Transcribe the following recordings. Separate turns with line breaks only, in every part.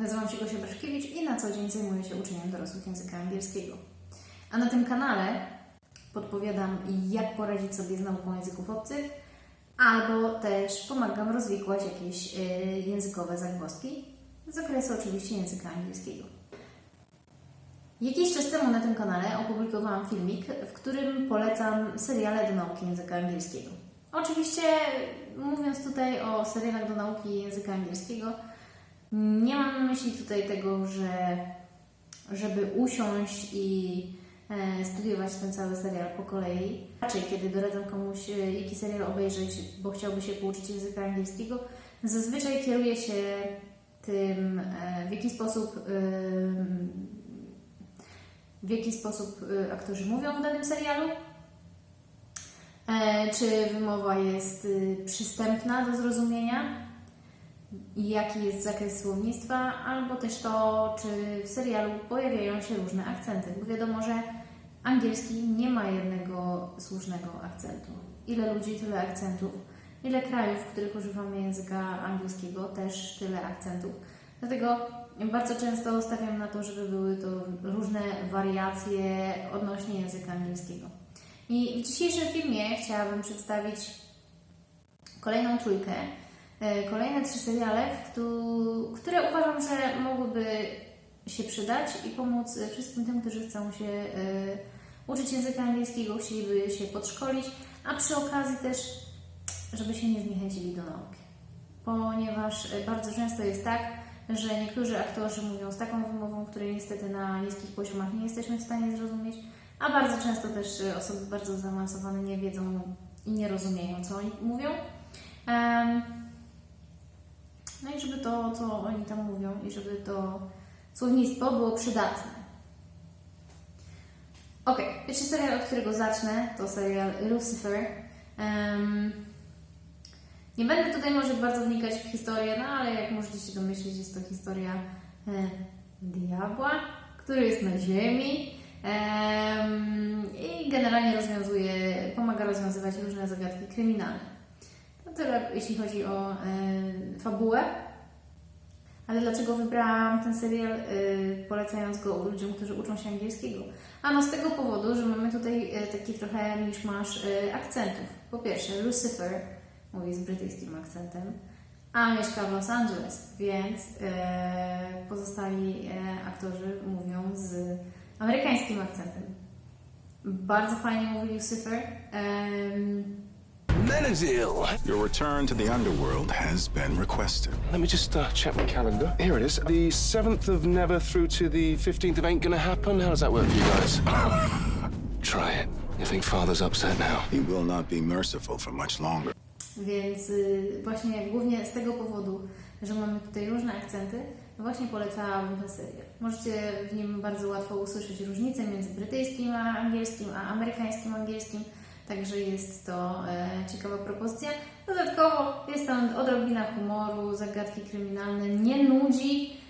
Nazywam się Gosia Braszkiewicz i na co dzień zajmuję się uczeniem dorosłych języka angielskiego. A na tym kanale podpowiadam, jak poradzić sobie z nauką języków obcych, albo też pomagam rozwikłać jakieś y, językowe zagwozdki z zakresu oczywiście języka angielskiego. Jakiś czas temu na tym kanale opublikowałam filmik, w którym polecam seriale do nauki języka angielskiego. Oczywiście, mówiąc tutaj o serialach do nauki języka angielskiego, nie mam na myśli tutaj tego, że żeby usiąść i e, studiować ten cały serial po kolei. Raczej, kiedy doradzam komuś, e, jaki serial obejrzeć, bo chciałby się pouczyć języka angielskiego, zazwyczaj kieruję się tym, e, w jaki sposób w jaki sposób aktorzy mówią w danym serialu, czy wymowa jest przystępna do zrozumienia, jaki jest zakres słownictwa, albo też to, czy w serialu pojawiają się różne akcenty, bo wiadomo, że angielski nie ma jednego słusznego akcentu. Ile ludzi, tyle akcentów. Ile krajów, w których używamy języka angielskiego, też tyle akcentów. Dlatego bardzo często stawiam na to, żeby były to różne wariacje odnośnie języka angielskiego. I w dzisiejszym filmie chciałabym przedstawić kolejną trójkę, kolejne trzy seriale, które uważam, że mogłyby się przydać i pomóc e, wszystkim tym, którzy chcą się e, uczyć języka angielskiego, chcieliby się podszkolić, a przy okazji też, żeby się nie zniechęcili do nauki. Ponieważ e, bardzo często jest tak, że niektórzy aktorzy mówią z taką wymową, której niestety na niskich poziomach nie jesteśmy w stanie zrozumieć, a bardzo często też e, osoby bardzo zaawansowane nie wiedzą i nie rozumieją, co oni mówią. Em, no i żeby to, co oni tam mówią, i żeby to słownictwo było przydatne. Ok, pierwszy serial, od którego zacznę, to serial Lucifer. Em, nie będę tutaj może bardzo wnikać w historię, no ale jak możecie się domyślić, jest to historia e, diabła, który jest na ziemi em, i generalnie rozwiązuje, pomaga rozwiązywać różne zagadki kryminalne. Tyle, jeśli chodzi o e, fabułę. Ale dlaczego wybrałam ten serial, y, polecając go ludziom, którzy uczą się angielskiego? Ano z tego powodu, że mamy tutaj y, taki trochę miszmasz akcentów. Po pierwsze, Lucifer mówi z brytyjskim akcentem, a mieszka w Los Angeles, więc pozostali aktorzy mówią z amerykańskim akcentem. Bardzo fajnie mówi Lucifer. Em,
Menadil!
Your return to the underworld has been requested.
Let me just uh, check my calendar. Here it is. The 7th of never through to the 15th of ain't gonna happen. How does that work for you guys? Try it. You think father's upset now?
He will not be merciful for much longer.
Więc y, właśnie głównie z tego powodu, że mamy tutaj różne akcenty, właśnie polecałabym ten serial. Możecie w nim bardzo łatwo usłyszeć różnice między brytyjskim a angielskim, a amerykańskim angielskim, także jest to e, ciekawa propozycja. Dodatkowo jest tam odrobina humoru, zagadki kryminalne, nie nudzi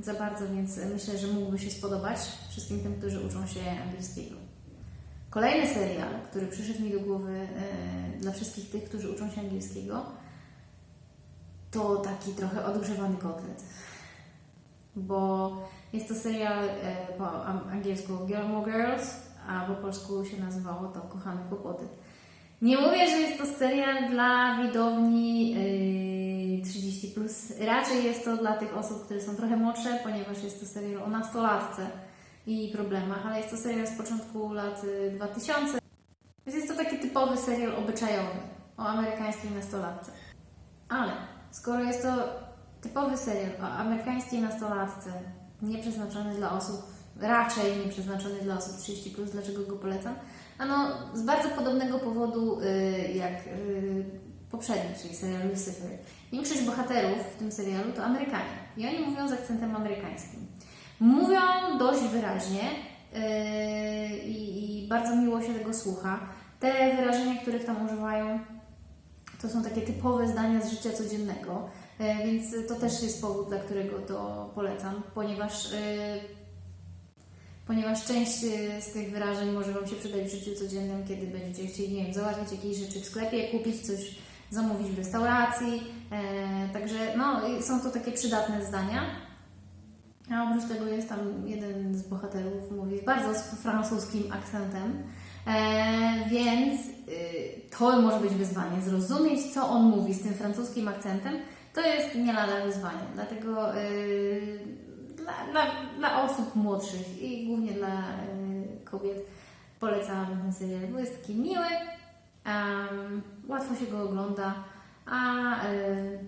za bardzo, więc myślę, że mógłby się spodobać wszystkim tym, którzy uczą się angielskiego. Kolejny serial, który przyszedł mi do głowy e, dla wszystkich tych, którzy uczą się angielskiego, to taki trochę odgrzewany kotlet. Bo jest to serial e, po angielsku Gilmore Girls, a po polsku się nazywało to Kochane Kłopoty. Nie mówię, że jest to serial dla widowni yy, 30, plus. raczej jest to dla tych osób, które są trochę młodsze, ponieważ jest to serial o nastolatce i problemach, ale jest to serial z początku lat y, 2000. Więc jest to taki typowy serial obyczajowy o amerykańskiej nastolatce. Ale skoro jest to typowy serial o amerykańskiej nastolatce, nieprzeznaczony dla osób, raczej nieprzeznaczony dla osób 30, plus, dlaczego go polecam? Ano, z bardzo podobnego powodu y, jak y, poprzedni, czyli serial Lucifer. Większość bohaterów w tym serialu to Amerykanie i oni mówią z akcentem amerykańskim. Mówią dość wyraźnie yy, i, i bardzo miło się tego słucha. Te wyrażenia, których tam używają, to są takie typowe zdania z życia codziennego, yy, więc to też jest powód, dla którego to polecam, ponieważ, ponieważ część yy, z tych wyrażeń może Wam się przydać w życiu codziennym, kiedy będziecie chcieli, nie wiem, załatwić jakieś rzeczy w sklepie, kupić coś, zamówić w restauracji. E, także no, są to takie przydatne zdania. A oprócz tego jest tam jeden z bohaterów, mówi bardzo z francuskim akcentem, e, więc y, to może być wyzwanie. Zrozumieć, co on mówi z tym francuskim akcentem, to jest nie lada wyzwanie. Dlatego y, dla, dla, osób młodszych i głównie dla y, kobiet polecam ten serial, bo jest taki miły, em, łatwo się go ogląda, a y,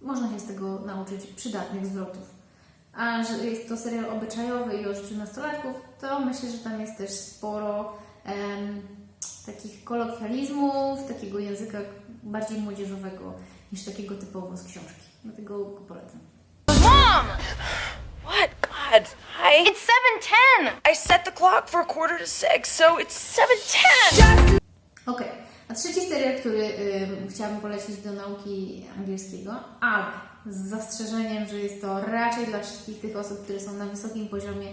można się z tego nauczyć przydatnych zwrotów. A że jest to serial obyczajowy i o życiu nastolatków, to myślę, że tam jest też sporo takich kolokwializmów, takiego języka bardziej młodzieżowego niż takiego typowo z książki. Dlatego go polecam.
Mom! God, hi.
It's 7:10.
I set the clock for a quarter to six, so it's 7.10!
Okej, a trzeci serial, który ym, chciałabym polecić do nauki angielskiego, ale z zastrzeżeniem, że jest to raczej dla wszystkich tych osób, które są na wysokim poziomie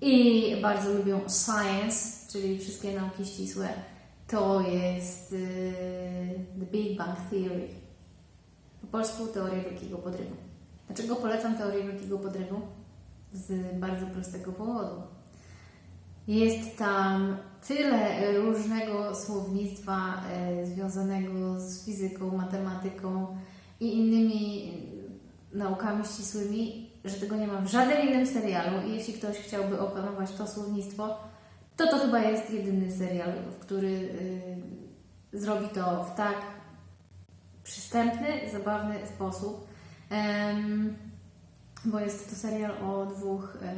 i bardzo lubią science, czyli wszystkie nauki ścisłe, to jest y, The Big Bang Theory. Po polsku teoria wielkiego podrywu. Dlaczego polecam teorię wielkiego podrywu? Z bardzo prostego powodu. Jest tam tyle różnego słownictwa e, związanego z fizyką, matematyką i innymi e, naukami ścisłymi, że tego nie ma w żadnym innym serialu. I jeśli ktoś chciałby opanować to słownictwo, to to chyba jest jedyny serial, który e, zrobi to w tak przystępny, zabawny sposób. Bo jest to serial o dwóch e,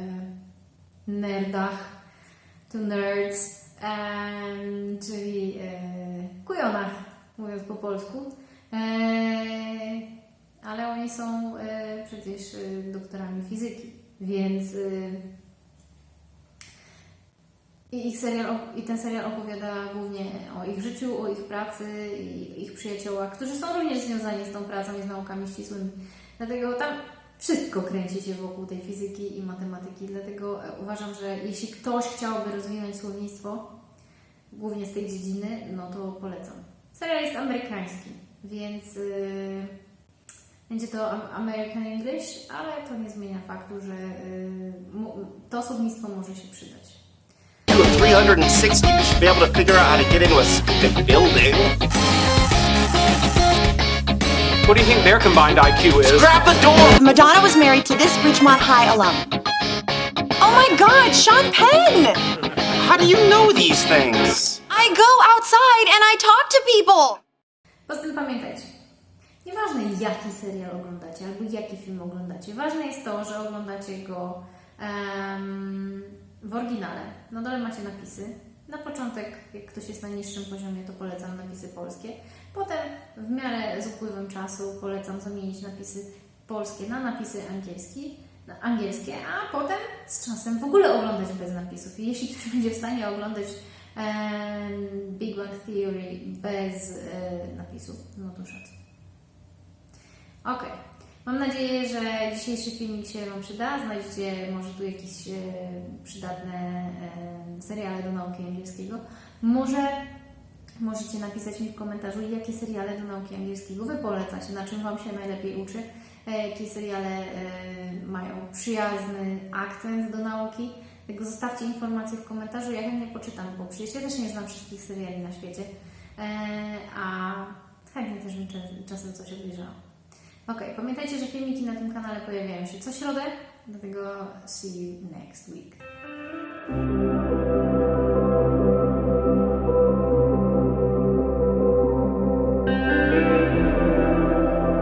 nerdach, to nerds, em, czyli e, kujonach, mówiąc po polsku. E, ale oni są e, przecież e, doktorami fizyki, więc e, i, ich serial, I ten serial opowiada głównie o ich życiu, o ich pracy i ich przyjaciołach, którzy są również związani z tą pracą i z naukami ścisłymi. Dlatego tam wszystko kręci się wokół tej fizyki i matematyki. Dlatego e, uważam, że jeśli ktoś chciałby rozwinąć słownictwo, głównie z tej dziedziny, no to polecam. Serial jest amerykański, więc yy, będzie to am- American English, ale to nie zmienia faktu, że yy, to słownictwo może się przydać.
You have 360, you should be able to figure out how to get into a building.
What do you think their combined IQ is?
Grab the door!
Madonna was married to this Ridgemont High alum. Oh my god, Sean Penn!
How do you know these things?
I go outside and I talk to people.
Poza tym pamiętajcie, nieważne jaki serial oglądacie albo jaki film oglądacie, ważne jest to, że oglądacie go em, w oryginale. Na dole macie napisy. Na początek, jak ktoś jest na niższym poziomie, to polecam napisy polskie. Potem, w miarę z upływem czasu, polecam zamienić napisy polskie na napisy angielskie, na angielskie, a potem z czasem w ogóle oglądać bez napisów. I jeśli ktoś będzie w stanie oglądać em, Big Bang Theory bez e, napisów, no to szacun. Ok. Mam nadzieję, że dzisiejszy filmik się Wam przyda. Znajdziecie może tu jakieś e, przydatne e, seriale do nauki angielskiego. Może możecie napisać mi w komentarzu, jakie seriale do nauki angielskiego Wy polecacie, na czym Wam się najlepiej uczy, e, jakie seriale mają przyjazny akcent do nauki. Zostawcie informacje w komentarzu, ja chętnie poczytam, bo przecież ja też nie znam wszystkich seriali na świecie, a chętnie też bym czas- czasem coś obejrzała. Ok, pamiętajcie, że filmiki na tym kanale pojawiają się co środę, dlatego see you next week.